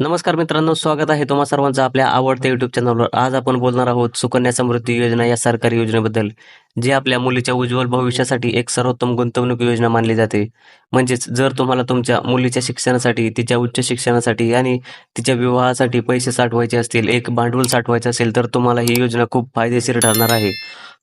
नमस्कार मित्रांनो स्वागत आहे तुम्हा सर्वांचं आपल्या आवडत्या युट्यूब चॅनलवर आज आपण बोलणार आहोत सुकन्या समृद्धी योजना या सरकारी योजनेबद्दल जी आपल्या मुलीच्या उज्ज्वल भविष्यासाठी एक सर्वोत्तम गुंतवणूक योजना मानली जाते. म्हणजेच जर तुम्हाला तुमच्या मुलीच्या शिक्षणासाठी तिच्या उच्च शिक्षणासाठी आणि तिच्या विवाहासाठी पैसे साठवायचे असतील एक भांडवल साठवायचे असेल तर तुम्हाला ही योजना खूप फायदेशीर ठरणार आहे.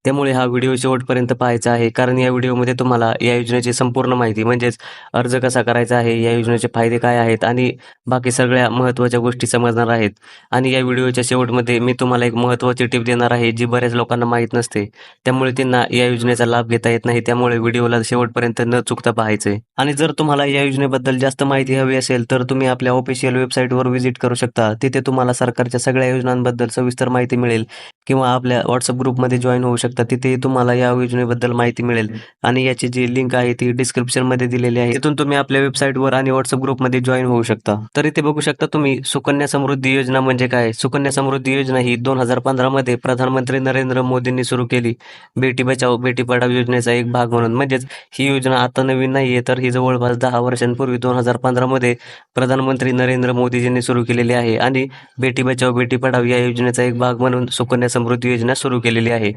त्यामुळे हा व्हिडिओ शेवटपर्यंत पाहायचा आहे. कारण या व्हिडिओमध्ये तुम्हाला या योजनेची संपूर्ण माहिती म्हणजेच अर्ज कसा करायचा आहे या योजनेचे फायदे काय आहेत आणि बाकी सगळ्या महत्त्वाच्या गोष्टी समजणार आहेत. आणि या व्हिडिओच्या शेवटमध्ये मी तुम्हाला एक महत्त्वाची टिप देणार आहे जी बऱ्याच लोकांना माहीत नसते. त्यामुळे त्यांना या योजनेचा लाभ घेता येत नाही त्यामुळे व्हिडिओला शेवटपर्यंत न चुकता पाहायचंय आणि जर तुम्हाला या योजनेबद्दल जास्त माहिती हवी असेल तर तुम्ही आपल्या ऑफिशियल वेबसाईटवर व्हिजिट करू शकता. तिथे तुम्हाला सरकारच्या सगळ्या योजनांबद्दल सविस्तर माहिती मिळेल किंवा आपल्या व्हॉट्सअप ग्रुपमध्ये जॉईन होऊ शकता. तिथे तुम्हाला या योजनेबद्दल माहिती मिळेल. आणि याची जी लिंक आहे ती डिस्क्रिप्शनमध्ये दिलेली आहे. तिथून तुम्ही आपल्या वेबसाईटवर आणि व्हॉट्सअप ग्रुपमध्ये जॉईन होऊ शकता. तर इथे बघू शकता तुम्ही सुकन्या समृद्धी योजना म्हणजे काय? सुकन्या समृद्धी योजना ही दोन हजार पंधरामध्ये प्रधानमंत्री नरेंद्र मोदींनी सुरू केली. बेटी बचाओ बेटी पढाओ योजनेचा एक भाग म्हणून. म्हणजेच ही योजना आता नवीन नाहीये तर ही जवळपास दहा वर्षांपूर्वी दोन हजार पंधरामध्ये प्रधानमंत्री नरेंद्र मोदीजींनी सुरू केलेली आहे. आणि बेटी बचाओ बेटी पढाओ या योजनेचा एक भाग म्हणून सुकन्या समृद्धी योजना सुरू केलेली आहे.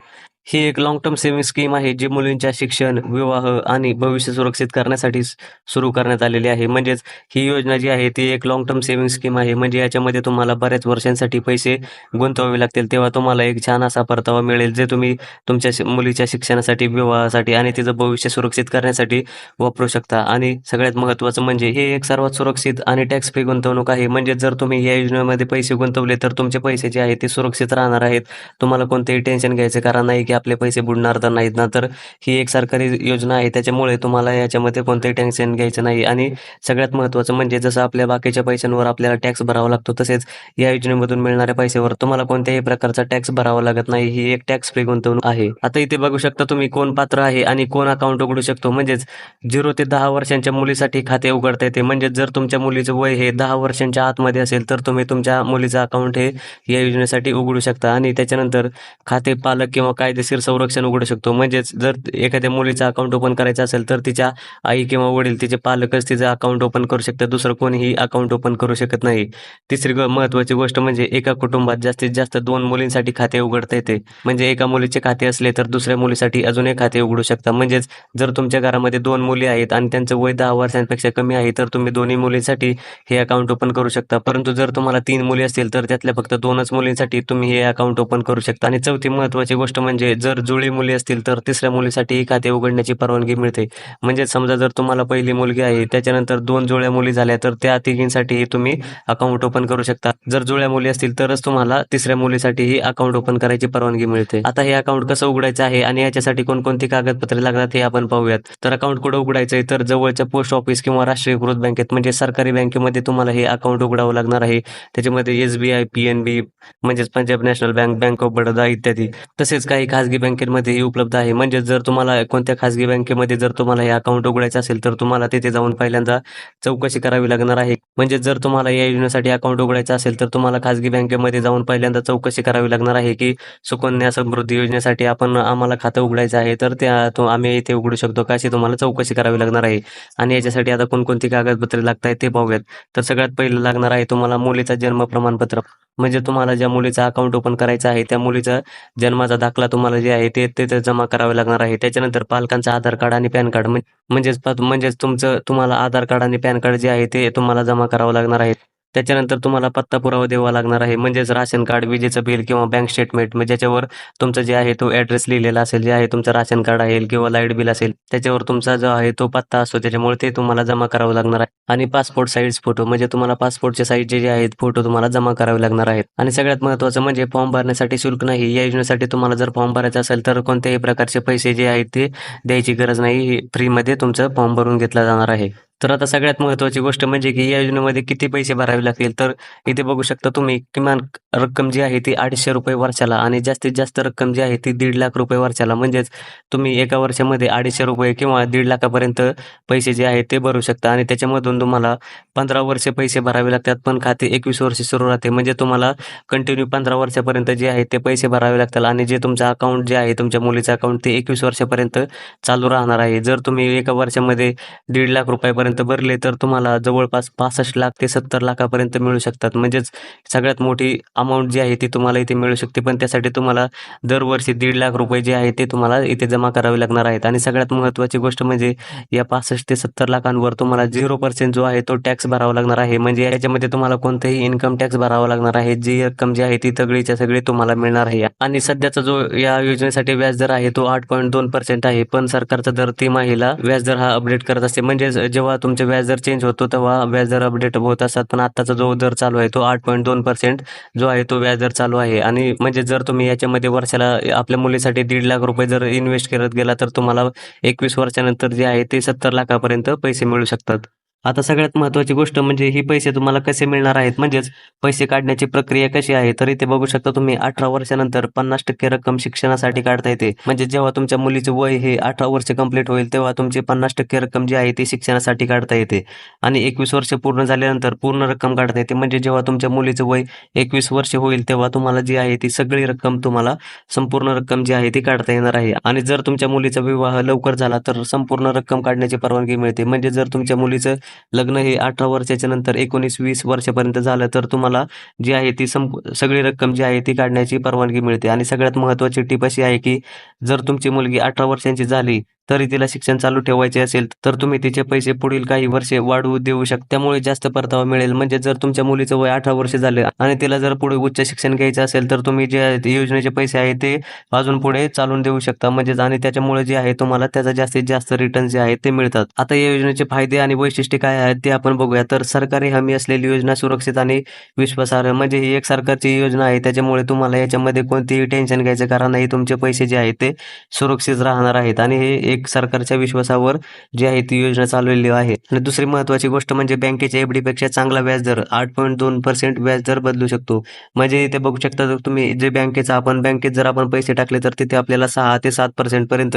ही एक लॉंग टर्म सेव्हिंग स्कीम आहे जी मुलींच्या शिक्षण विवाह आणि भविष्य सुरक्षित करण्यासाठी सुरू करण्यात आलेली आहे. म्हणजेच ही योजना जी आहे ती एक लॉंग टर्म सेव्हिंग स्कीम आहे. म्हणजे याच्यामध्ये तुम्हाला बऱ्याच वर्षांसाठी पैसे गुंतवावे लागतील. तेव्हा तुम्हाला एक छान असा परतावा मिळेल जे तुम्ही तुमच्या मुलीच्या शिक्षणासाठी विवाहासाठी आणि तिचं भविष्य सुरक्षित करण्यासाठी वापरू शकता. आणि सगळ्यात महत्त्वाचं म्हणजे हे एक सर्वात सुरक्षित आणि टॅक्स फ्री गुंतवणूक आहे. म्हणजे जर तुम्ही या योजनेमध्ये पैसे गुंतवले तर तुमचे पैसे जे आहेत ते सुरक्षित राहणार आहेत. तुम्हाला कोणतेही टेन्शन घ्यायचं कारण नाही की आपले पैसे बुडणार तर नाहीत ना. तर ही एक सरकारी योजना आहे. त्याच्यामुळे तुम्हाला याच्यामध्ये कोणतेही टेन्शन घ्यायचं नाही. आणि सगळ्यात महत्त्वाचं म्हणजे जसं आपल्या बाकीच्या पैशांवर आपल्याला टॅक्स भरावा लागतो तसेच या योजनेमधून मिळणाऱ्या पैशावर तुम्हाला कोणत्याही प्रकारचा टॅक्स भरावा लागत नाही. ही एक टॅक्स फ्री गुंतवणूक आहे. आता इथे बघू शकता तुम्ही कोण पात्र आहे आणि कोण अकाउंट उघडू शकतो. म्हणजेच झिरो ते दहा वर्षांच्या मुलीसाठी खाते उघडता येते. म्हणजेच जर तुमच्या मुलीचं वय हे दहा वर्षांच्या आतमध्ये असेल तर तुम्ही तुमच्या मुलीचं अकाउंट हे या योजनेसाठी उघडू शकता. आणि त्याच्यानंतर खाते पालक किंवा कायदे कायदेशीर संरक्षण उघडू शकतो. म्हणजेच जर एखाद्या मुलीचं अकाउंट ओपन करायचं असेल तर तिच्या आई किंवा वडील तिचे पालकच तिचं अकाउंट ओपन करू शकतात. दुसरं कोणीही अकाउंट ओपन करू शकत नाही. तिसरी ग- महत्त्वाची गोष्ट म्हणजे एका कुटुंबात जास्तीत जास्त दोन मुलींसाठी खाते उघडता येते. म्हणजे एका मुलीचे खाते असले तर दुसऱ्या मुलीसाठी अजून एक खाते उघडू शकता. म्हणजेच जर तुमच्या घरामध्ये दोन मुली आहेत आणि त्यांचं वय दहा वर्षांपेक्षा कमी आहे तर तुम्ही दोन्ही मुलींसाठी हे अकाउंट ओपन करू शकता. परंतु जर तुम्हाला तीन मुली असतील तर त्यातल्या फक्त दोनच मुलींसाठी तुम्ही हे अकाउंट ओपन करू शकता. आणि चौथी महत्त्वाची गोष्ट म्हणजे जर जुळी मुली असतील तर तिसऱ्या मुलीसाठी ही खाते उघडण्याची परवानगी मिळते. म्हणजे समजा जर तुम्हाला पहिली मुलगी आहे त्याच्यानंतर दोन जुळ्या मुली झाल्या तर त्या तिघींसाठीही तुम्ही अकाउंट ओपन करू शकता. जर जुळ्या मुली असतील तरच तुम्हाला तिसऱ्या मुलीसाठीही अकाउंट ओपन करायची परवानगी मिळते. आता हे अकाउंट कसं उघडायचं आहे आणि याच्यासाठी कोणकोणती कागदपत्रे लागतात हे आपण पाहूयात. तर अकाउंट कुठं उघडायचं आहे तर जवळच्या पोस्ट ऑफिस किंवा राष्ट्रीयकृत बँकेत म्हणजे सरकारी बँकेमध्ये तुम्हाला हे अकाउंट उघडावं लागणार आहे. त्याच्यामध्ये एसबीआय पीएनबी म्हणजेच Punjab national bank bank of Baroda इत्यादी. तसेच काही खाजगी बँकेमध्ये उपलब्ध आहे. म्हणजे जर तुम्हाला कोणत्या खाजगी बँकेमध्ये जर तुम्हाला हे अकाउंट उघडायचं असेल तर तुम्हाला तिथे जाऊन पहिल्यांदा चौकशी करावी लागणार आहे. म्हणजे जर तुम्हाला या योजनेसाठी अकाउंट उघडायचं असेल तर तुम्हाला खाजगी बँकेमध्ये जाऊन पहिल्यांदा चौकशी करावी लागणार आहे की सुकन्या समृद्धी योजनेसाठी आपण आम्हाला खातं उघडायचं आहे तर त्या आम्ही इथे उघडू शकतो का अशी तुम्हाला चौकशी करावी लागणार आहे. आणि याच्यासाठी आता कोणकोणती कागदपत्रे लागत आहेत ते पाहूयात. तर सगळ्यात पहिलं लागणार आहे तुम्हाला मुलीचा जन्म प्रमाणपत्र. म्हणजे तुम्हाला ज्या मुलीचा अकाउंट ओपन करायचं आहे त्या मुलीचा जन्माचा दाखला तुम्हाला जे आहे ते तिथे जमा करावे लागणार आहे. त्याच्यानंतर पालकांचं आधार कार्ड आणि पॅन कार्ड म्हणजेच म्हणजेच तुमचं तुम्हाला आधार कार्ड आणि पॅन कार्ड जे आहे ते तुम्हाला जमा करावं लागणार आहे. त्याच्यानंतर तुम्हाला पत्ता पुरावा द्यावा लागणार आहे. म्हणजेच राशन कार्ड विजेचं बिल किंवा बँक स्टेटमेंट म्हणजे ज्याच्यावर तुमचं जे आहे तो ॲड्रेस लिहिलेला असेल जे आहे तुमचं राशन कार्ड आहे किंवा लाइट बिल असेल त्याच्यावर तुमचा जो आहे तो पत्ता असतो. त्याच्यामुळे ते तुम्हाला जमा करावं लागणार आहे. आणि पासपोर्ट साईज फोटो म्हणजे तुम्हाला पासपोर्टचे साईजचे जे आहेत फोटो तुम्हाला जमा करावे लागणार आहेत. आणि सगळ्यात महत्त्वाचं म्हणजे फॉर्म भरण्यासाठी शुल्क नाही. या योजनेसाठी तुम्हाला जर फॉर्म भरायचा असेल तर कोणत्याही प्रकारचे पैसे जे आहेत ते द्यायची गरज नाही. फ्रीमध्ये तुमचं फॉर्म भरून घेतला जाणार आहे. तर आता सगळ्यात महत्त्वाची गोष्ट म्हणजे की या योजनेमध्ये किती पैसे भरावे लागतील? तर इथे बघू शकता तुम्ही किमान रक्कम जी आहे ती अडीचशे रुपये वर्षाला आणि जास्तीत जास्त रक्कम जी आहे ती दीड लाख रुपये वर्षाला. म्हणजेच तुम्ही एका वर्षामध्ये अडीचशे रुपये किंवा दीड लाखापर्यंत पैसे जे आहेत ते भरू शकता आणि त्याच्यामधून तुम्हाला पंधरा वर्षे पैसे भरावे लागतात. पण खाते एकवीस वर्षे सुरू राहते. म्हणजे तुम्हाला कंटिन्यू पंधरा वर्षापर्यंत जे आहे ते पैसे भरावे लागतात आणि जे तुमचं अकाउंट जे आहे तुमच्या मुलीचं अकाउंट ते एकवीस वर्षापर्यंत चालू राहणार आहे. जर तुम्ही एका वर्षामध्ये दीड लाख रुपयापर्यंत लाखापर्यंत भरले तर तुम्हाला जवळपास पासष्ट लाख ते सत्तर लाखापर्यंत मिळू शकतात. म्हणजेच सगळ्यात मोठी अमाऊंट जी आहे ती तुम्हाला इथे मिळू शकते. पण त्यासाठी तुम्हाला दरवर्षी दीड लाख रुपये जे आहे ते तुम्हाला इथे जमा करावे लागणार आहेत. आणि सगळ्यात महत्त्वाची गोष्ट म्हणजे या पासष्ट ते सत्तर लाखांवर तुम्हाला झिरो पर्सेंट जो आहे तो टॅक्स भरावा लागणार आहे. म्हणजे याच्यामध्ये तुम्हाला कोणताही इन्कम टॅक्स भरावा लागणार आहे. जी रक्कम जी आहे ती सगळीच्या सगळी तुम्हाला मिळणार आहे. आणि सध्याचा जो या योजनेसाठी व्याजदर आहे तो आठ पॉईंट दोन पर्सेंट आहे. पण सरकारचा दर तिमाहीला व्याजदर हा अपडेट करत असते. म्हणजे जेव्हा तुमचे व्याज दर चेंज होतो तेव्हा व्याजदर अपडेट होत असतात. पण आत्ताचा जो दर चालू आहे तो आठ पॉईंट दोन पर्सेंट जो आहे तो व्याजदर चालू आहे. आणि म्हणजे जर तुम्ही याच्यामध्ये वर्षाला आपल्या मुलीसाठी दीड लाख रुपये जर इन्व्हेस्ट करत गेला तर तुम्हाला एकवीस वर्षानंतर जे आहे ते सत्तर लाखापर्यंत पैसे मिळू शकतात. आता सगळ्यात महत्त्वाची गोष्ट म्हणजे ही पैसे तुम्हाला कसे मिळणार आहेत? म्हणजेच पैसे काढण्याची प्रक्रिया कशी आहे? तर इथे बघू शकता तुम्ही अठरा वर्षानंतर पन्नास टक्के रक्कम शिक्षणासाठी काढता येते. म्हणजे जेव्हा तुमच्या मुलीचे वय हे अठरा वर्ष कंप्लीट होईल तेव्हा तुमची पन्नास टक्के रक्कम जी आहे ती शिक्षणासाठी काढता येते. आणि एकवीस वर्ष पूर्ण झाल्यानंतर पूर्ण रक्कम काढता येते. म्हणजे जेव्हा तुमच्या मुलीचं वय एकवीस वर्ष होईल तेव्हा तुम्हाला जी आहे ती सगळी रक्कम तुम्हाला संपूर्ण रक्कम जी आहे ती काढता येणार आहे. आणि जर तुमच्या मुलीचा विवाह लवकर झाला तर संपूर्ण रक्कम काढण्याची परवानगी मिळते. म्हणजे जर तुमच्या मुलीचं लग्न हे अठरा वर्षाच्या नंतर एकोणीस वीस वर्षापर्यंत झालं तर तुम्हाला जी आहे ती संप सगळी रक्कम जी आहे ती काढण्याची परवानगी मिळते. आणि सगळ्यात महत्त्वाची टीप अशी आहे की जर तुमची मुलगी अठरा वर्षांची झाली तरी तिला शिक्षण चालू ठेवायचे असेल तर तुम्ही तिचे पैसे पुढील काही वर्षे वाढवू देऊ शकता. त्यामुळे जास्त परतावा मिळेल. म्हणजे जर तुमच्या मुलीचं वय अठरा वर्ष झालं आणि तिला जर पुढे उच्च शिक्षण घ्यायचं असेल तर तुम्ही जे योजनेचे पैसे आहे ते अजून पुढे चालून देऊ शकता. म्हणजेच आणि त्याच्यामुळे जे आहे तुम्हाला त्याचा जास्तीत जास्त रिटर्न जे आहे ते मिळतात. आता या योजनेचे फायदे आणि वैशिष्ट्ये काय आहेत ते आपण बघूया. तर सरकारी हमी असलेली योजना सुरक्षित आणि विश्वासार्ह म्हणजे ही एक सरकारची योजना आहे. त्याच्यामुळे तुम्हाला याच्यामध्ये कोणतेही टेन्शन घ्यायचं कारण नाही. तुमचे पैसे जे आहेत ते सुरक्षित राहणार आहेत. आणि हे एक सरकारच्या विश्वासावर जी आहे ती योजना चालवलेली आहे. आणि दुसरी महत्वाची गोष्ट म्हणजे बँकेच्या एफडी पेक्षा चांगला व्याजदर आठ पॉईंट दोन पर्सेंट व्याजदर बदलू शकतो. म्हणजे इथे बघू शकता जर तुम्ही जे बँकेचा आपण बँकेत जर आपण पैसे टाकले तर तिथे आपल्याला सहा ते सात पर्सेंट पर्यंत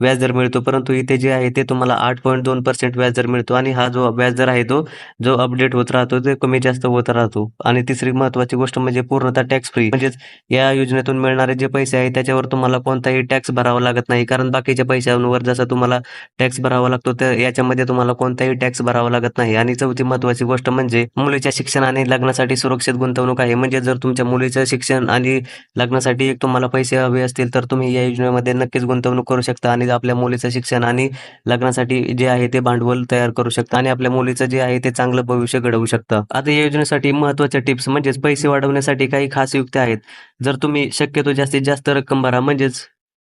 व्याजदर मिळतो. परंतु इथे जे आहे ते तुम्हाला आठ पॉईंट दोन पर्सेंट व्याजदर मिळतो. आणि हा जो व्याजदर आहे तो जो अपडेट होत राहतो ते कमी जास्त होत राहतो. आणि तिसरी महत्वाची गोष्ट म्हणजे पूर्णतः टॅक्स फ्री म्हणजेच या योजनेतून मिळणारे जे पैसे आहे त्याच्यावर तुम्हाला कोणताही टॅक्स भरावा लागत नाही. कारण बाकीच्या पैशांवर जसा तुम्हाला टॅक्स भरावा लागतो तर याच्यामध्ये तुम्हाला कोणताही टॅक्स भरावा लागत नाही. आणि चौथी महत्वाची गोष्ट म्हणजे मुलीच्या शिक्षण आणि लग्नासाठी सुरक्षित गुंतवणूक आहे. म्हणजे जर तुमच्या मुलीचं शिक्षण आणि लग्नासाठी एक तुम्हाला पैसे हवे असतील तर तुम्ही या योजनेमध्ये नक्कीच गुंतवणूक करू शकता आणि आपल्या मुलीचं शिक्षण आणि लग्नासाठी जे आहे ते भांडवल तयार करू शकता आणि आपल्या मुलीचं जे आहे ते चांगलं भविष्य घडवू शकता. आता या योजनेसाठी महत्त्वाच्या टिप्स म्हणजेच पैसे वाढवण्यासाठी काही खास युक्त्या आहेत. जर तुम्ही शक्यतो जास्तीत जास्त रक्कम भरा म्हणजेच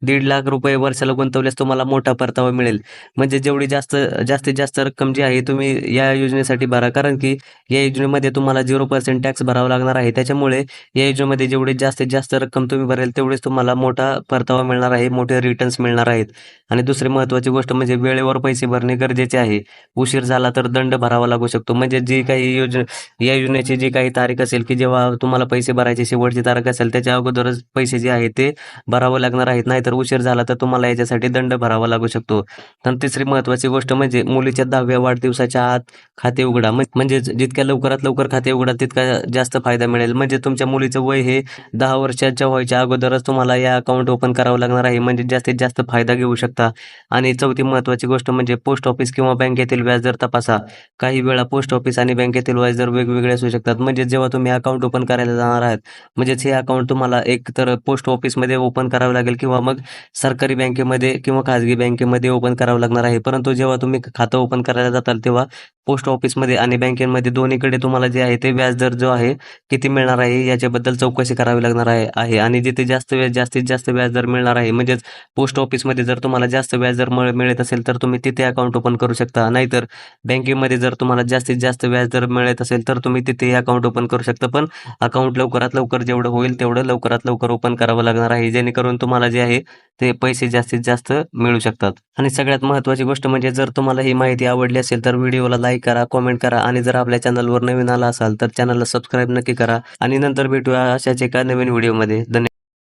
दीड लाख रुपये वर्षाला गुंतवल्यास तुम्हाला मोठा परतावा मिळेल. म्हणजे जेवढी जास्त जास्तीत जास्त रक्कम जी आहे तुम्ही या योजनेसाठी भरा. कारण की या योजनेमध्ये तुम्हाला झिरो पर्सेंट टॅक्स भरावा लागणार आहे. त्याच्यामुळे या योजनेमध्ये जेवढी जास्तीत जास्त रक्कम तुम्ही भरेल तेवढेच तुम्हाला मोठा परतावा मिळणार आहे मोठे रिटर्न्स मिळणार आहेत. आणि दुसरी महत्त्वाची गोष्ट म्हणजे वेळेवर पैसे भरणे गरजेचे आहे. उशीर झाला तर दंड भरावा लागू शकतो. म्हणजे जी काही योजना या योजनेची जी काही तारीख असेल की जेव्हा तुम्हाला पैसे भरायचे शेवटची तारीख असेल त्याच्या अगोदरच पैसे जे आहे ते भरावं लागणार आहेत. नाही नाहीतर उशीर झाला तर तुम्हाला याच्यासाठी दंड भरावा लागू शकतो. तर तिसरी महत्वाची गोष्ट म्हणजे मुलीच्या दहाव्या वाढदिवसाच्या आत खाते उघडा. म्हणजेच म्हणजे जितक्या लवकरात लवकर खाते उघडा तितका जास्त फायदा मिळेल. म्हणजे तुमच्या मुलीचं वय हे दहा वर्षाच्या व्हायच्या अगोदरच तुम्हाला या अकाउंट ओपन करावं लागणार आहे. म्हणजे जास्तीत जास्त फायदा घेऊ शकता. आणि चौथी महत्त्वाची गोष्ट म्हणजे पोस्ट ऑफिस किंवा बँकेतील व्याजदर तपासा. काही वेळा पोस्ट ऑफिस आणि बँकेतील व्याजदर वेगवेगळे असू शकतात. म्हणजे जेव्हा तुम्ही अकाउंट ओपन करायला जाणार आहात म्हणजेच हे अकाउंट तुम्हाला एक तर पोस्ट ऑफिसमध्ये ओपन करावं लागेल किंवा मग सरकारी बँकेमध्ये किंवा खाजगी बँकेमध्ये ओपन करावं लागणार आहे. परंतु जेव्हा तुम्ही खातं ओपन करायला जाताल तेव्हा पोस्ट ऑफिसमध्ये आणि बँकेमध्ये दोन्हीकडे तुम्हाला जे आहे ते व्याजदर जो आहे किती मिळणार आहे याच्याबद्दल चौकशी करावी लागणार आहे आहे. आणि जिथे जास्त व्याज जास्तीत जास्त व्याजदर मिळणार आहे म्हणजेच पोस्ट ऑफिसमध्ये जर तुम्हाला जास्त व्याजदर मिळत असेल तर तुम्ही तिथे अकाउंट ओपन करू शकता. नाहीतर बँकेमध्ये जर तुम्हाला जास्तीत जास्त व्याजदर मिळत असेल तर तुम्ही तिथे अकाउंट ओपन करू शकता. पण अकाउंट लवकरात लवकर जेवढं होईल तेवढं लवकरात लवकर ओपन करावं लागणार आहे. जेणेकरून तुम्हाला जे आहे ते पैसे जास्तीत जास्त मिळू शकतात. आणि सगळ्यात महत्त्वाची गोष्ट म्हणजे जर तुम्हाला ही माहिती आवडली असेल तर व्हिडिओला लाईक करा कॉमेंट करा आणि जर आपल्या चॅनलवर नवीन आला असाल तर चॅनलला सबस्क्राईब नक्की करा. आणि नंतर भेटूया अशाच एका नवीन व्हिडिओमध्ये धन्यवाद.